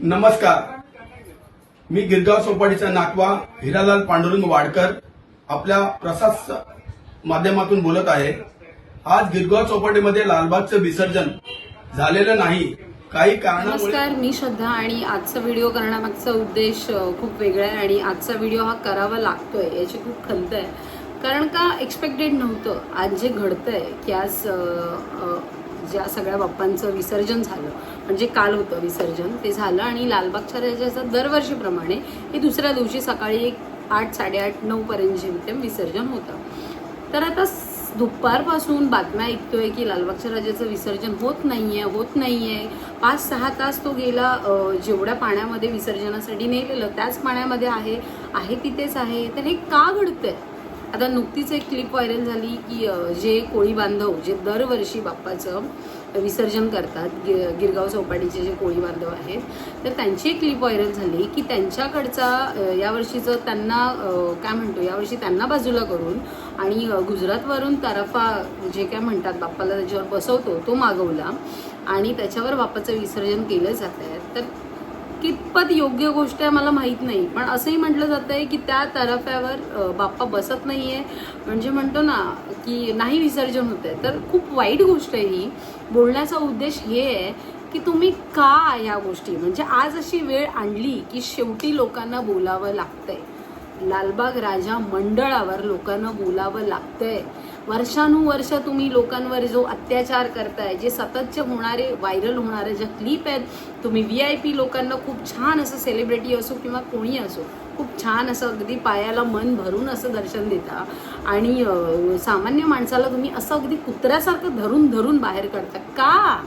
नमस्कार. मी गिरगाव चौपाटीचा नातवा हिरालाल पांडुरंग वाडकर आपल्या प्रसाद माध्यमातून बोलत आहे. आज गिरगाव चौपाटीमध्ये लालबागचं विसर्जन झालेलं नाही. काही कारणामुळे नमस्कार मी श्रद्धा आणि आजचा व्हिडिओ करण्यामागचा उद्देश खूप वेगळा आहे आणि आजचा व्हिडिओ हा करावा लागतोय याची खूप खंत आहे. कारण का एक्सपेक्टेड नव्हतं? आज जे घडतंय की आज ज्या सगळ्या बाप्पांचं विसर्जन झालं म्हणजे काल होतं विसर्जन ते झालं आणि लालबागच्या राजाचं दरवर्षीप्रमाणे हे दुसऱ्या दिवशी सकाळी एक आठ साडेआठ नऊ पर्यंत जेमतेम विसर्जन होतं. तर आता दुपारपासून बातम्या ऐकतोय की लालबागच्या राजाचं विसर्जन होत नाहीये होत नाहीये. पाच सहा तास तो गेला जेवढ्या पाण्यामध्ये विसर्जनासाठी नेलेलं त्याच पाण्यामध्ये आहे आहे तिथेच आहे. तर हे का घडतंय? आता नुकतीच एक क्लिप व्हायरल झाली की जे कोळी बांधव जे दरवर्षी बाप्पाचं विसर्जन करतात गि- गिरगाव चौपाटीचे जे कोळी बांधव आहेत तर त्यांची एक क्लिप व्हायरल झाली की त्यांच्याकडचा यावर्षीचं त्यांना काय म्हणतो यावर्षी त्यांना बाजूला करून आणि गुजरातवरून तरफा जे काय म्हणतात बाप्पाला त्याच्यावर बसवतो तो मागवला आणि त्याच्यावर बाप्पाचं विसर्जन केलं जात आहे तर कितपत योग्य गोष्ट आहे मला माहीत नाही. पण असंही म्हटलं जात आहे की त्या तरफ्यावर बाप्पा बसत नाही आहे म्हणजे म्हणतो ना की नाही विसर्जन होत आहे तर खूप वाईट गोष्ट आहे ही. बोलण्याचा उद्देश हे आहे की तुम्ही का या गोष्टी? म्हणजे आज अशी वेळ आणली की शेवटी लोकांना बोलावं लागतंय. लालबाग राजा मंडळावर लोकांना बोलावं लागतंय. वर्षानुवर्ष तुम्ही लोकांवर जो अत्याचार करताय जे सततचे होणारे व्हायरल होणारे ज्या क्लिप आहेत तुम्ही व्ही आय पी लोकांना खूप छान असं सेलिब्रिटी असो किंवा कोणी असो खूप छान असं अगदी पायाला मन भरून असं दर्शन देता. आणि सामान्य माणसाला तुम्ही असं अगदी कुत्र्यासारखं धरून धरून बाहेर काढता. का?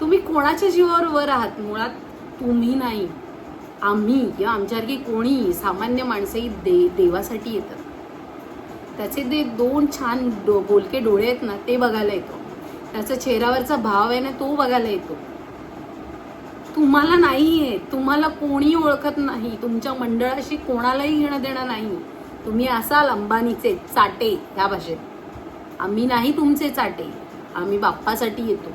तुम्ही कोणाच्या जीवावर वर आहात? मुळात तुम्ही नाही. आम्ही किंवा आमच्यासारखी कोणी सामान्य माणसंही दे देवासाठी येतात. त्याचे ते दोन छान डो बोलके डोळे आहेत ना ते बघायला येतो. त्याचा चेहऱ्यावरचा भाव आहे ना तो बघायला येतो. तुम्हाला नाही आहे. तुम्हाला कोणी ओळखत नाही. तुमच्या मंडळाशी कोणालाही घेणं देणं नाही. तुम्ही असाल अंबानीचे चाटे ह्या भाषेत. आम्ही नाही तुमचे चाटे. आम्ही बाप्पासाठी येतो.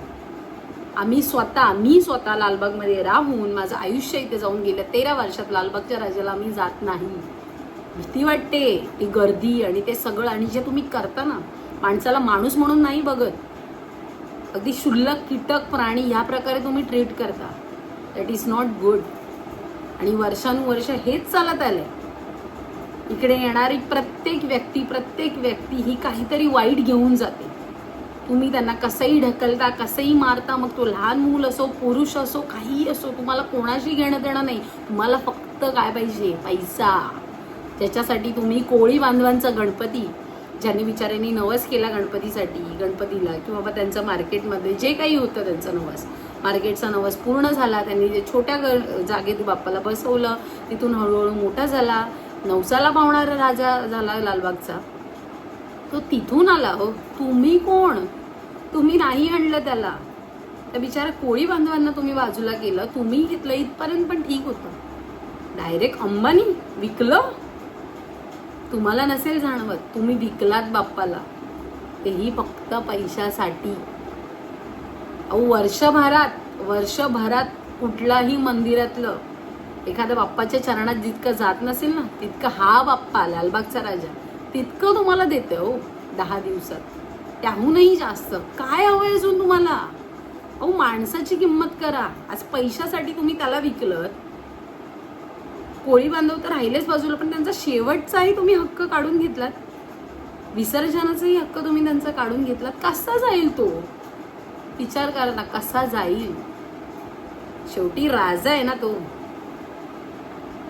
आम्ही स्वतः मी स्वतः लालबागमध्ये राहून माझं आयुष्य इथे जाऊन गेलं तेरा वर्षात लालबागच्या राजाला आम्ही जात नाही. भीती वाटते ती गर्दी आणि ते सगळं आणि जे तुम्ही करता ना माणसाला माणूस म्हणून नाही बघत. अगदी क्षुल्लक कीटक प्राणी ह्या प्रकारे तुम्ही ट्रीट करता. दॅट इज नॉट गुड आणि वर्षानुवर्ष हेच चालत आलंय. इकडे येणारी प्रत्येक व्यक्ती प्रत्येक व्यक्ती ही काहीतरी वाईट घेऊन जाते. तुम्ही त्यांना कसंही ढकलता कसंही मारता मग तो लहान मूल असो पुरुष असो काहीही असो तुम्हाला कोणाशी घेणं देणं नाही. तुम्हाला फक्त काय पाहिजे? पैसा. ज्याच्यासाठी तुम्ही कोळी बांधवांचा गणपती ज्यांनी बिचाऱ्यांनी नवस केला गणपतीसाठी गणपतीला किंवा बाबा त्यांचं मार्केटमध्ये जे काही होतं त्यांचा नवस. मार्केटचा नवस पूर्ण झाला त्यांनी जे छोट्या ग जागेत बाप्पाला बसवलं तिथून हळूहळू मोठा झाला. नवसाला पावणारा राजा झाला लालबागचा. तो तिथून आला हो. तुम्ही कोण? तुम्ही नाही आणलं त्याला. त्या बिचारा कोळी बांधवांना तुम्ही बाजूला केलं तुम्ही घेतलं इथपर्यंत पण ठीक होतं. डायरेक्ट अंबानी विकलं तुम्हाला नसेल जाणवत तुम्ही विकलात बाप्पाला. तेही फक्त पैशासाठी. अहो वर्षभरात वर्षभरात कुठलाही मंदिरातलं एखाद्या बाप्पाच्या चरणात जितकं जात नसेल ना तितकं हा बाप्पा लालबागचा राजा तितकं तुम्हाला देते हो दहा दिवसात. त्याहूनही जास्त. काय हवंय अजून तुम्हाला? अहो माणसाची किंमत करा. आज पैशासाठी तुम्ही त्याला विकलत कोळी बांधव तर राहिलेच बाजूला पण त्यांचा शेवटचाही तुम्ही हक्क काढून घेतलात. विसर्जनाचाही हक्क तुम्ही त्यांचा काढून घेतलात. कसा जाईल तो? विचार करा ना कसा जाईल? शेवटी राजा आहे ना तो.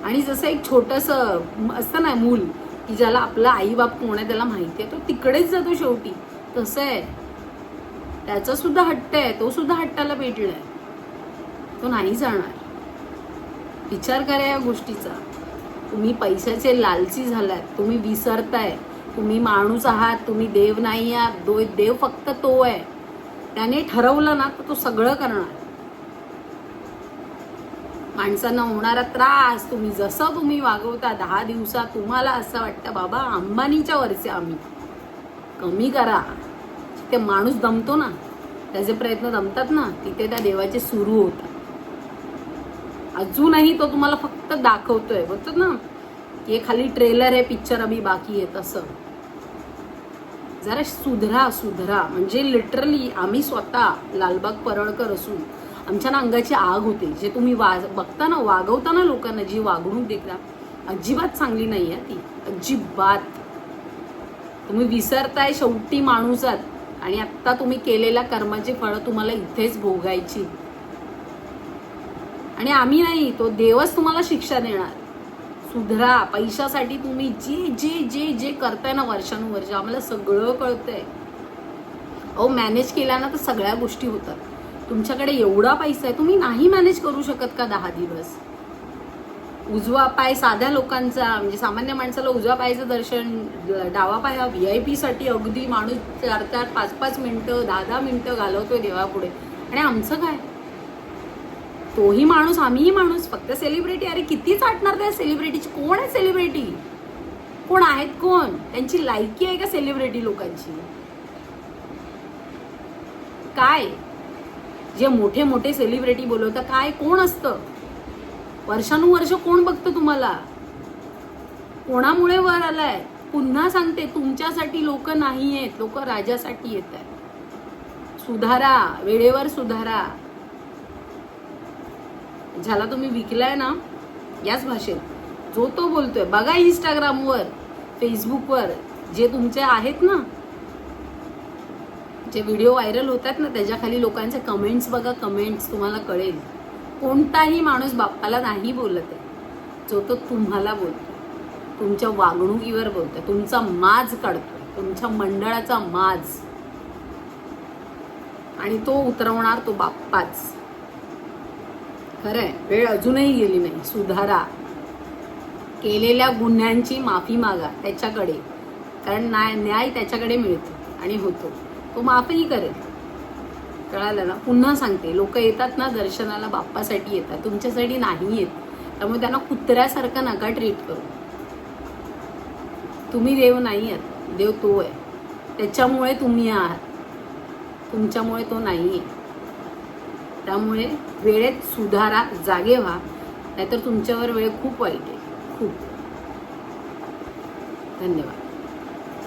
आणि जसं एक छोटस असतं ना मूल की ज्याला आपला आई बाप कोण आहे त्याला माहिती आहे तो तिकडेच जातो शेवटी. तसं आहे. त्याचा सुद्धा हट्ट आहे तो सुद्धा हट्टाला पेटलाय. तो नाही जाणार. विचार करा या गोष्टीचा. तुम्ही पैशाचे लालची झालात तुम्ही विसरताय तुम्ही माणूस आहात तुम्ही देव नाही आहात दो देव फक्त तो आहे. त्याने ठरवलं ना तर तो सगळं करणार. माणसांना होणारा त्रास तुम्ही जसं तुम्ही वागवता दहा दिवसात तुम्हाला असं वाटतं बाबा अंबानीच्या वरचे आम्ही. कमी करा. ते माणूस दमतो ना त्याचे प्रयत्न दमतात ना तिथे त्या देवाचे सुरू होतात. अजूनही तो तुम्हाला फक्त दाखवतोय. बोलतात ना? की हे खाली ट्रेलर आहे पिक्चर अभी बाकी आहे तसं जरा सुधरा सुधरा. म्हणजे लिटरली आम्ही स्वतः लालबाग परळकर असून आमच्या ना अंगाची आग होते. जे तुम्ही वा बघता ना वागवता ना लोकांना जी वागणूक देता अजिबात चांगली नाही आहे ती. अजिबात. तुम्ही विसरताय शेवटी माणूसात. आणि आत्ता तुम्ही केलेल्या कर्माची फळं तुम्हाला इथेच भोगायची. आणि आम्ही नाही तो देवच तुम्हाला शिक्षा देणार. सुधरा पैशासाठी तुम्ही जे जे जे जे करताय ना वर्षानुवर्ष आम्हाला सगळं कळतंय. अहो मॅनेज केल्या ना तर सगळ्या गोष्टी होतात. तुमच्याकडे एवढा पैसा आहे तुम्ही नाही मॅनेज करू शकत का दहा दिवस? उजवा पाय साध्या लोकांचा म्हणजे सामान्य माणसाला उजवा पायाचं दर्शन डावा पाय हा व्ही आय पी साठी अगदी माणूस चार चार पाच पाच मिनटं दहा दहा मिनटं घालवतोय देवापुढे. आणि आमचं काय? तोही माणूस आम्हीही माणूस फक्त सेलिब्रिटी अरे किती चाटणार त्या सेलिब्रिटीची कोण आहे सेलिब्रिटी कोण आहेत कोण? त्यांची लायकी आहे का सेलिब्रिटी लोकांची? काय? जे मोठे मोठे सेलिब्रिटी बोलवतात काय? कोण असतं? वर्षानुवर्ष कोण बघतं तुम्हाला? कोणामुळे वर आलाय? पुन्हा सांगते तुमच्यासाठी लोक नाही आहेत लोक राजासाठी येत आहेत सुधारा वेळेवर सुधारा. ज्याला तुम्ही विकलाय ना याच भाषेत. जो तो बोलतोय. बघा इंस्टाग्रामवर फेसबुकवर जे तुमचे आहेत ना जे व्हिडिओ व्हायरल होतात ना त्याच्याखाली लोकांचे कमेंट्स बघा कमेंट्स तुम्हाला कळेल. कोणताही माणूस बाप्पाला नाही बोलत आहे. जो तो तुम्हाला बोलतो तुमच्या वागणुकीवर बोलतोय. तुमचा माज काढतो तुमच्या मंडळाचा माज. आणि तो उतरवणार तो बाप्पाच. खरंय. वेळ अजूनही गेली नाही. सुधारा. केलेल्या गुन्ह्यांची माफी मागा त्याच्याकडे. कारण न्याय न्याय त्याच्याकडे मिळतो आणि होतो. तो माफही करेल. कळालं ना? पुन्हा सांगते. लोक येतात ना दर्शनाला बाप्पासाठी येतात. तुमच्यासाठी नाही येत. त्यामुळे त्यांना कुत्र्यासारखं नका ट्रीट करू. तुम्ही देव नाही आहात. देव तो आहे. त्याच्यामुळे तुम्ही आहात. तुमच्यामुळे तो नाही आहे. त्यामुळे वेळेत सुधारा जागे व्हा नाहीतर तुमच्यावर वेळ खूप वाईट आहे. खूप. धन्यवाद.